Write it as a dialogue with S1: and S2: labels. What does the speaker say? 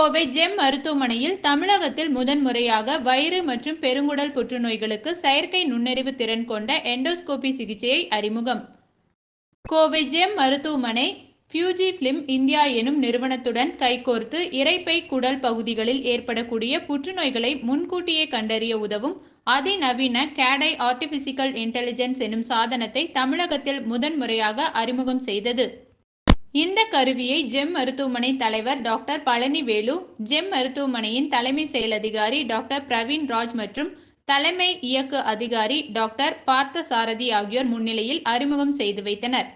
S1: Kovai GeM மருத்துவமனையில் தமிழகத்தில் முதன்முறையாக வயிறு மற்றும் பெருங்குடல் புற்றுநோய்களுக்கு செயற்கை நுண்ணறிவு திறன் கொண்ட எண்டோஸ்கோபி சிகிச்சையை அறிமுகம். கோவை ஜெம் மருத்துவமனை ஃபியூஜி பிலிம் இந்தியா எனும் நிறுவனத்துடன் கைகோர்த்து இறைப்பை குடல் பகுதிகளில் ஏற்படக்கூடிய புற்றுநோய்களை முன்கூட்டியே கண்டறிய உதவும் அதிநவீன கேடை ஆர்டிபிசிக்கல் இன்டெலிஜென்ஸ் எனும் சாதனத்தை தமிழகத்தில் முதன்முறையாக அறிமுகம் செய்தது. இந்த கருவியை ஜெம் மருத்துவமனை தலைவர் டாக்டர் பழனிவேலு ஜெம் மருத்துவமனையின் தலைமை செயல் அதிகாரி டாக்டர் பிரவீன் ராஜ் மற்றும் தலைமை இயக்கு அதிகாரி டாக்டர் பார்த்தசாரதி ஆகியோர் முன்னிலையில் அறிமுகம் செய்து வைத்தனர்.